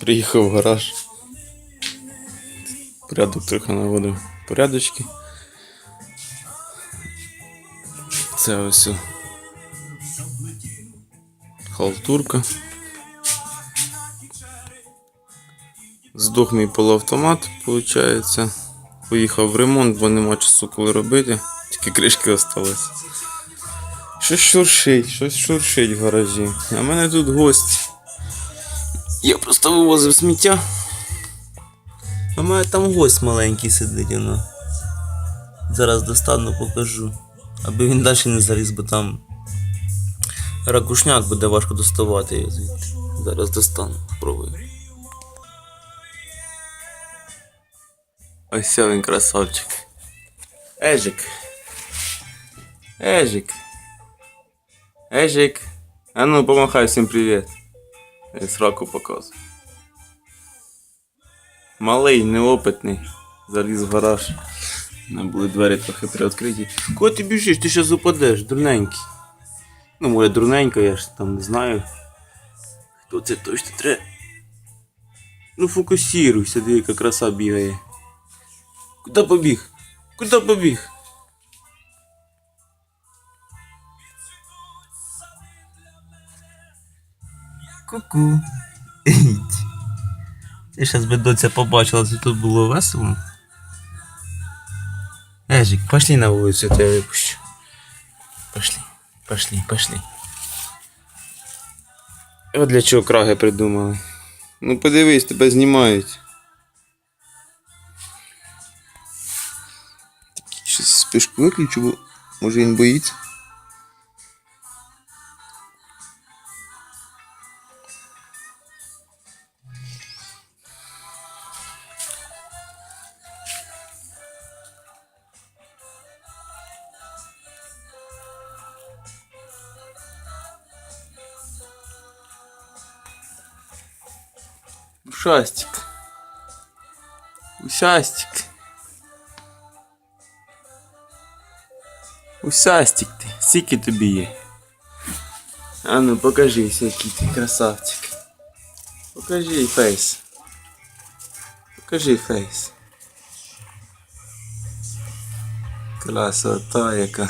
Приїхав в гараж. Порядок трохи наводив. Порядочки. Це ось. Халтурка. Здох мій полуавтомат, виходить. Поїхав в ремонт, бо нема часу коли робити. Тільки кришки осталось. Щось шуршить, щось шуршить в гаражі. А в мене тут гость. Я просто вивозив сміття. А мене там гость маленький сидить, воно. Зараз достану, покажу. Аби він далі не заліз, бо там ракушняк буде важко доставати його звідти. Зараз достану, спробую. Ось він красавчик. Ежик. Ежик. Ежик. А ну, помахай всім привіт. Я сраку показую. Малий, неопитний. Заліз в гараж. Не були двері трохи приоткриті. Кого ти біжиш? Ти зараз упадеш, дурненький. Ну, може, дурненько, я ж там не знаю. Хто це точно треба. Ну фокусируйся, диви, яка краса бігає. Куди побіг? Куди побіг? Ку-ку. Ти зараз би доця побачила, що тут було весело. Ежик, пошли на вулицю, я тебе випущу. Пошли, пошли, пошли. От для чого краги придумали. Ну подивись, тебе знімають. Такий щось спишку виключу, бо може він боїться. Ушастик. Усастик. Усастик ти, скільки тобі є? А ну покажись, який ти красавчик. Покажи фейс. Покажи фейс. Красота яка.